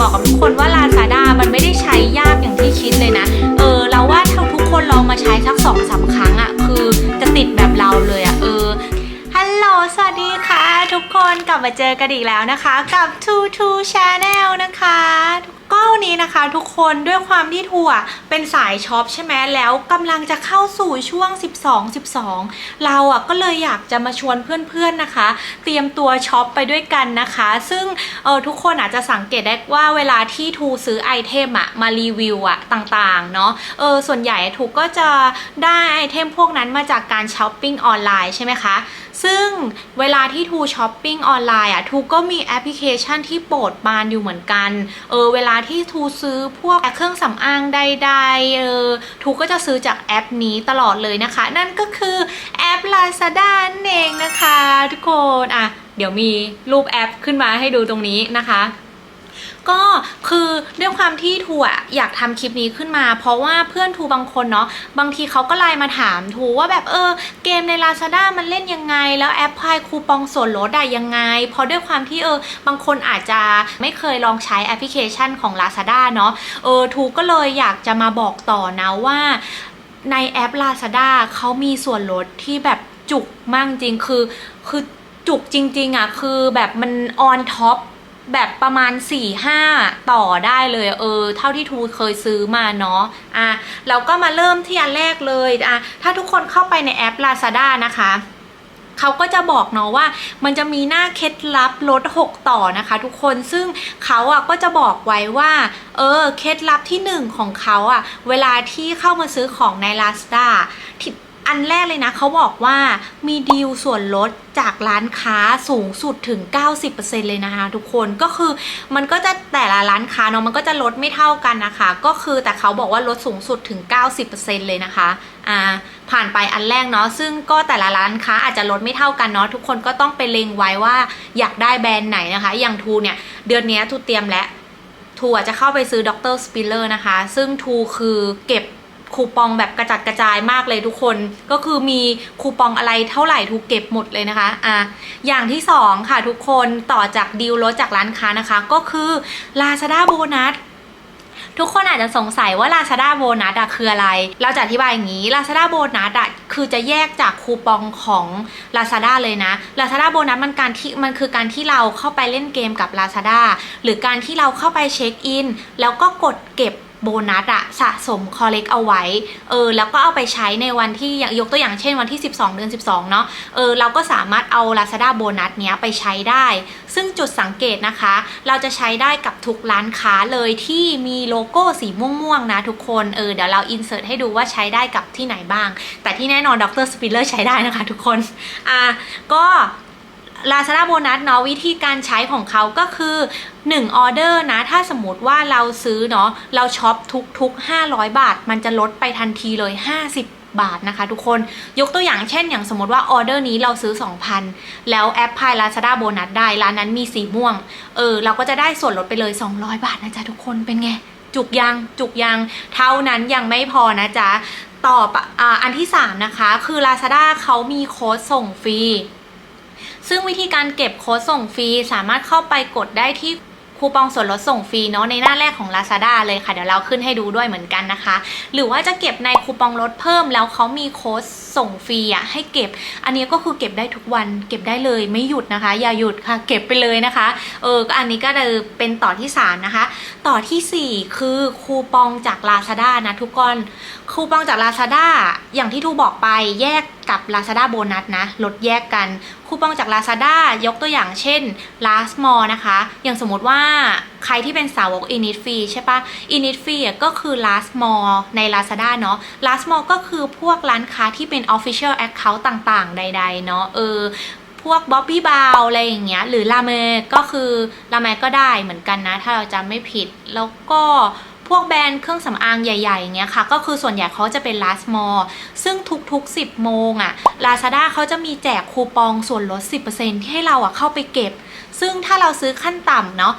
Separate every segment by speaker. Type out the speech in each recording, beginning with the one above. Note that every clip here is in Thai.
Speaker 1: บอกกับทุกคนว่า Lazada มันไม่ได้ใช้ยากอย่างที่คิดเลยนะ เออ เราว่าถ้าทุกคนลองมาใช้สักสองสามครั้งอะ่ะ คือจะติดแบบเราเลยอะ่ะ เออ ฮัลโหล สวัสดี ทุกคนกลับมาเจอกันอีกแล้วนะคะ กับ Two Two Channel นะคะก็วันนี้นะคะทุกคนด้วยความที่ทัวเป็นสายช็อปใช่ไหมแล้วกำลังจะเข้าสู่ช่วง 12 12 เราอะก็เลยอยากจะมาชวนเพื่อนๆนะคะ เตรียมตัวช็อปไปด้วยกันนะคะ ซึ่งเออทุกคนอาจจะสังเกตได้ว่าเวลาที่ทูซื้อไอเทมอะมารีวิวอะต่างๆเนาะเออส่วนใหญ่ทูก็จะได้ไอเทมพวกนั้นมาจากการช้อปปิ้งออนไลน์ใช่ไหมคะ ซึ่งเวลาที่ทูช้อปปิ้งออนไลน์อะทูก็มีแอปพลิเคชันที่โปรดปรานอยู่เหมือนกัน เออเวลาที่ทูซื้อพวกเครื่องสำอางใดๆเออทูก็จะซื้อจากแอปนี้ตลอดเลยนะคะ นั่นก็คือแอป Lazada นั่นเองนะคะ ทุกคนอะเดี๋ยวมีรูปแอปขึ้นมาให้ดูตรงนี้นะคะ ก็คือด้วยความที่ทูอะอยากทำคลิปนี้ขึ้นมา เพราะว่าเพื่อนทูบางคนเนาะบางทีเขาก็ไลน์มาถามทูว่าแบบเออเกมใน Lazada มันเล่นยังไง แล้วแอปพลายคูปองส่วนลดได้ยังไง เพราะด้วยความที่เออบางคนอาจจะไม่เคยลองใช้แอปพลิเคชันของ Lazada เนาะเออทูก็เลยอยากจะมาบอกต่อนะว่าในแอป Lazada เขามีส่วนลดที่แบบจุกมากจริงคือคือจุกจริงๆอะคือแบบมันออนท็อป แบบประมาณ 4 5 ต่อได้เลยเออ เท่าที่ทูเคยซื้อมาเนาะอะเราก็มาเริ่มที่อันแรกเลยอะถ้าทุกคนเข้าไปในแอป Lazada นะคะเขาก็จะบอกเนาะว่ามันจะมีหน้าเคล็ดลับลด 6 ต่อนะคะ ทุกคนซึ่งเขาอะก็จะบอกไว้ว่าเออเคล็ดลับที่ 1 ของเขาอะเวลาที่เข้ามาซื้อของใน Lazada อันแรกเลยนะเขาบอกว่ามีดีลส่วนลดจากร้านค้าสูงสุดถึง 90%เลยนะคะ ทุกคนก็คือมันก็จะแต่ละร้านค้าเนาะมันก็จะลดไม่เท่ากันนะคะ ก็คือแต่เขาบอกว่าลดสูงสุดถึง 90%เลยนะคะอ่าผ่านไปอันแรกเนาะซึ่งก็แต่ละร้านค้าอาจจะลดไม่เท่ากันเนาะทุกคนก็ต้องไปเล็งไว้ว่าอยากได้แบรนด์ไหนนะคะ อย่างทูเนี่ยเดือนนี้ทูเตรียมแล้วทูจะเข้าไปซื้อดรสปิลเลอร์นะคะ ซึ่งทูคือเก็บ คูปองแบบกระจัดกระจายมากเลยทุกคน ก็คือมีคูปองอะไรเท่าไหร่ทุกเก็บหมดเลยนะคะอะอย่างที่สองค่ะทุกคนต่อจากดีลลดจากร้านค้านะคะ ก็คือ Lazada โบนัสทุกคนอาจจะสงสัยว่า Lazada โบนัสอะคืออะไร เราจะอธิบายอย่างนี้ Lazada โบนัสอะคือจะแยกจากคูปองของ Lazada เลยนะ Lazada โบนัสมันการที่มันคือการที่เราเข้าไปเล่นเกมกับ Lazada หรือการที่เราเข้าไปเช็คอิน แล้วก็กดเก็บ โบนัสอะสะสมคอเล็กเอาไว้ เออ แล้วก็เอาไปใช้ในวันที่ยกตัวอย่างเช่นวันที่ 12 เดือน 12 เนาะ เออ เราก็สามารถเอา Lazada โบนัสเนี้ยไปใช้ได้ ซึ่งจุดสังเกตนะคะ เราจะใช้ได้กับทุกร้านค้าเลยที่มีโลโก้สีม่วงๆนะทุกคน เออ เดี๋ยวเราอินเสิร์ตให้ดูว่าใช้ได้กับที่ไหนบ้าง แต่ที่แน่นอนดรสปิลเลอร์ใช้ได้นะคะทุกคน อะ ก็ Lazada โบนัสเนาะวิธีการใช้ของเขาก็คือ1ออเดอร์นะถ้าสมมติว่าเราซื้อเนาะเราช็อปทุกๆ 500 บาท มันจะลดไปทันทีเลย 50บาทนะคะทุกคนยกตัวอย่างเช่น อย่างสมมติว่าออเดอร์นี้เราซื้อ 2,000 แล้วแอปพาย Lazada โบนัสได้ร้านนั้นมีสีม่วงเออเราก็จะได้ส่วนลดไปเลย 200 บาทนะจ๊ะทุกคนเป็นไง จุกยังจุกยัง เท่านั้นยังไม่พอนะจ๊ะต่อปะอ่าอันที่ 3 นะคะ คือ Lazada เขามีโค้ดส่งฟรี ซึ่งวิธีการเก็บโค้ดส่งฟรีสามารถเข้าไปกดได้ที่คูปองส่วนลดส่งฟรีเนาะในหน้าแรกของ Lazada เลยค่ะ เดี๋ยวเราขึ้นให้ดูด้วยเหมือนกันนะคะ หรือว่าจะเก็บในคูปองลดเพิ่มแล้วเขามีโค้ดส่งฟรีอะให้เก็บ อันนี้ก็คือเก็บได้ทุกวัน เก็บได้เลยไม่หยุดนะคะ อย่าหยุดค่ะ เก็บไปเลยนะคะ เออก็อันนี้ก็เลยเป็นต่อที่สามนะคะ ต่อทีสี่ 4 คือคูปองจาก Lazada นะทุกคนคูปองจาก Lazada อย่างที่ทูบอกไปแยก กับ Lazada โบนัสนะ ลดแยกกันคูปองจาก Lazada ยกตัวอย่างเช่น last mall นะคะ อย่างสมมติว่าใครที่เป็นสาวก init free ใช่ปะ init free ก็คือ last mall ใน Lazada เนาะ last mall ก็คือพวกร้านค้าที่เป็น official account ต่างๆ ใด ๆ เนาะเออพวกบ๊อบบี้บาวอะไรอย่างเงี้ยหรือลาเมก็คือลาเมก็ได้เหมือนกันนะ ถ้าเราจำไม่ผิดแล้วก็ พวกแบรนด์เครื่องสำอางใหญ่ๆอย่างเงี้ยค่ะ ก็คือส่วนใหญ่เขาจะเป็น last mall ซึ่งทุกๆ 10 โมงอะ่ะ Lazada เขาจะมีแจกคูปองส่วนลด 10%ที่ให้เราอะเข้าไปเก็บ ซึ่งถ้าเราซื้อขั้นต่ำเนาะ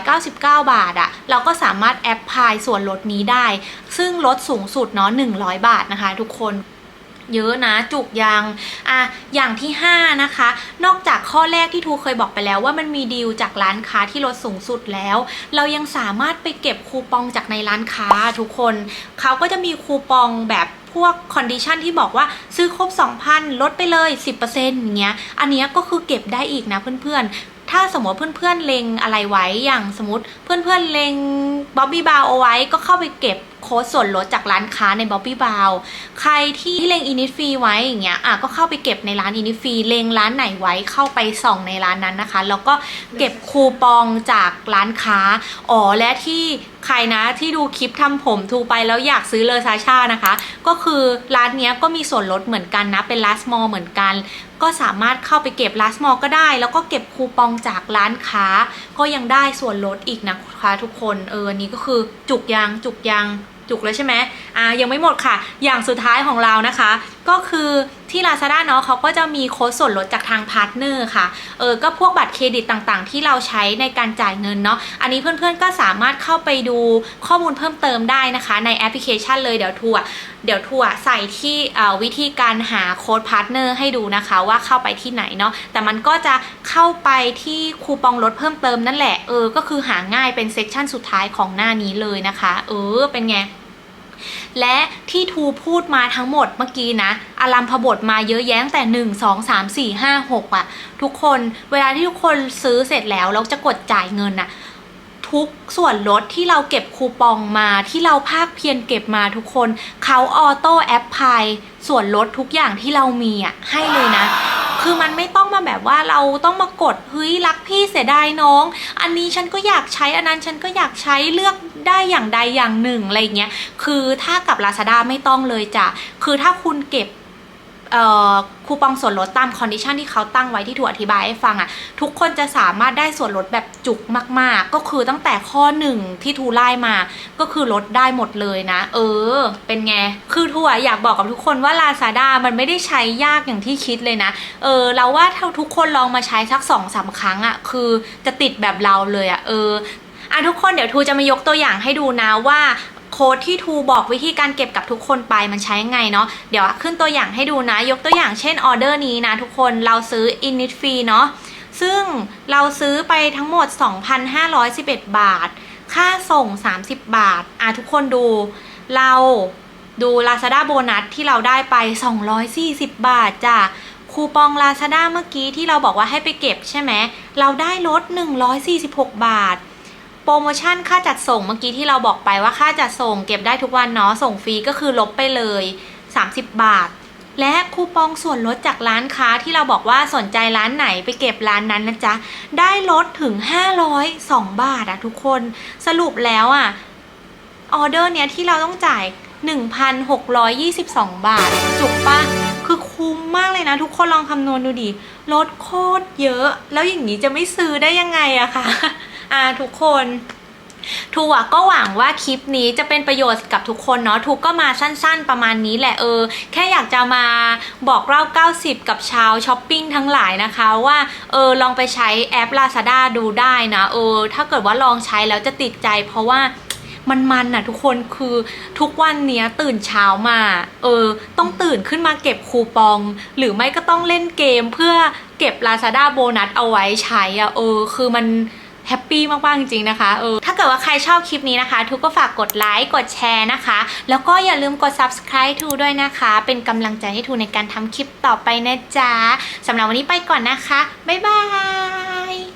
Speaker 1: 499 บาทอะ เราก็สามารถแอปพลายส่วนลดนี้ได้ ซึ่งลดสูงสุดเนาะ 100 บาทนะคะทุกคน เยอะนะจุกยังอะอย่างที่ 5 นะคะ นอกจากข้อแรกที่ทูเคยบอกไปแล้วว่ามันมีดีลจากร้านค้าที่ลดสูงสุดแล้ว เรายังสามารถไปเก็บคูปองจากในร้านค้าทุกคนเขาก็จะมีคูปองแบบพวกคอนดิชันที่บอกว่าซื้อครบ 2,000 ลดไปเลย 10%อย่างเงี้ย อันเนี้ยก็คือเก็บได้อีกนะเพื่อนๆ ถ้าสมมติเพื่อนๆ เลงอะไรไว้อย่างสมมติเพื่อนๆ เลงบ๊อบบี้บาวเอาไว้ก็เข้าไปเก็บ โค้ดส่วนลดจากร้านค้าในบ๊อบบี้บาวใครที่เลงอินิฟรีไว้อย่างเงี้ยอะก็เข้าไปเก็บในร้านอินิฟรีเลงร้านไหนไว้เข้าไปส่องในร้านนั้นนะคะ แล้วก็เก็บคูปองจากร้านค้าอ๋อและที่ใครนะที่ดูคลิปทำผมทูไปแล้วอยากซื้อเลอซาชานะคะ ก็คือร้านเนี้ยก็มีส่วนลดเหมือนกันนะ เป็น last mall เหมือนกัน ก็สามารถเข้าไปเก็บ last mall ก็ได้ แล้วก็เก็บคูปองจากร้านค้า ก็ยังได้ส่วนลดอีกนะคะทุกคนเอออันนี้ก็คือจุกยังจุกยังจุกแล้วใช่ไหมอ่ายังไม่หมดค่ะ อย่างสุดท้ายของเรานะคะ ก็คือที่ Lazada เนาะเขาก็จะมีโค้ดส่วนลดจากทางพาร์ทเนอร์ค่ะ เออ ก็พวกบัตรเครดิตต่างๆ ที่เราใช้ในการจ่ายเงินเนาะ อันนี้เพื่อนๆก็สามารถเข้าไปดูข้อมูลเพิ่มเติมได้นะคะ ในแอปพลิเคชันเลยเดี๋ยวทัวร์เดี๋ยวทัวร์ใส่ที่วิธีการหาโค้ดพาร์ทเนอร์ให้ดูนะคะว่าเข้าไปที่ไหนเนาะ แต่มันก็จะเข้าไปที่คูปองลดเพิ่มเติมนั่นแหละ เออ ก็คือหาง่ายเป็นเซกชันสุดท้ายของหน้านี้เลยนะคะ เออ เป็นไง และที่ทูพูดมาทั้งหมดเมื่อกี้นะอารัมพบทมาเยอะแยะตั้งแต่ 1 2 3 4 5 6อะทุกคนเวลาที่ทุกคนซื้อเสร็จแล้วแล้วจะกดจ่ายเงินอะทุกส่วนลดที่เราเก็บคูปองมาที่เราภาคเพียรเก็บมาทุกคนเขาออโต้แอปพลายส่วนลดทุกอย่างที่เรามีอะให้เลยนะ คือมันไม่ต้องมาแบบว่าเราต้องมากดเฮ้ยรักพี่เสียดายน้อง อันนี้ฉันก็อยากใช้อันนั้นฉันก็อยากใช้เลือกได้อย่างใดอย่างหนึ่งอะไรเงี้ยคือถ้ากับ Lazada ไม่ต้องเลยจ้ะคือถ้าคุณเก็บ คูปองส่วนลดตามคอนดิชันที่เขาตั้งไว้ที่ถูกอธิบายให้ฟังอะ่ะ ทุกคนจะสามารถได้ส่วนลดแบบจุกมาก ๆ ก็คือตั้งแต่ข้อหนึ่งที่ทูไล่มา ก็คือลดได้หมดเลยนะ เออ เป็นไง คือทัวอยากบอกกับทุกคนว่า Lazada มันไม่ได้ใช้ยากอย่างที่คิดเลยนะ เออ เราว่าถ้าทุกคนลองมาใช้สักสองสามครั้งอะ่ะ คือจะติดแบบเราเลยอะ่ะ เอออะทุกคนเดี๋ยวทูจะมายกตัวอย่างให้ดูนะว่า โค้ดที่ทูบอกวิธีการเก็บกับทุกคนไปมันใช้ยังไงเนาะเดี๋ยวขึ้นตัวอย่างให้ดูนะ ยกตัวอย่างเช่นออเดอร์นี้นะทุกคนเราซื้อ init fee เนาะซึ่งเราซื้อไปทั้งหมด 2,511 บาท ค่าส่ง 30 บาท อะทุกคนดู เราดู Lazada โบนัสที่เราได้ไป 240 บาทจ้ะ คูปอง Lazada เมื่อกี้ที่เราบอกว่าให้ไปเก็บใช่ไหม เราได้ลด 146 บาท โปรโมชั่นค่าจัดส่งเมื่อกี้ที่เราบอกไปว่าค่าจัดส่งเก็บได้ทุกวันเนาะส่งฟรีก็คือลบไปเลย 30 บาท และคูปองส่วนลดจากร้านค้าที่เราบอกว่าสนใจร้านไหนไปเก็บร้านนั้นนะจ๊ะ ได้ลดถึง 502 บาทอะทุกคนสรุปแล้วอะออเดอร์เนี้ยที่เราต้องจ่าย 1,622 บาท จุกปะคือคุ้มมากเลยนะ ทุกคนลองคำนวณดูดิลดโคตรเยอะ แล้วอย่างนี้จะไม่ซื้อได้ยังไงอะคะ อ่าทุกคนทูอะก็หวังว่าคลิปนี้จะเป็นประโยชน์กับทุกคนเนาะทูก็มาสั้นๆประมาณนี้แหละเออ แค่อยากจะมาบอกเล่า 90 กับชาวช้อปปิ้งทั้งหลายนะคะว่าเออลองไปใช้แอป Lazada ดูได้นะเออ ถ้าเกิดว่าลองใช้แล้วจะติดใจ เพราะว่ามันมันน่ะทุกคนคือทุกวันเนี้ยตื่นเช้ามา เออ ต้องตื่นขึ้นมาเก็บคูปอง หรือไม่ก็ต้องเล่นเกมเพื่อเก็บ Lazada โบนัสเอาไว้ใช้อะเออ คือมัน แฮปปี้มากๆจริงๆนะคะเออถ้าเกิดว่าใครชอบคลิปนี้นะคะ ทุกก็ฝากกดไลค์กดแชร์นะคะ แล้วก็อย่าลืมกด subscribe ทูด้วยนะคะ เป็นกำลังใจให้ทูในการทำคลิปต่อไปนะจ๊ะสำหรับวันนี้ไปก่อนนะคะ บ๊ายบาย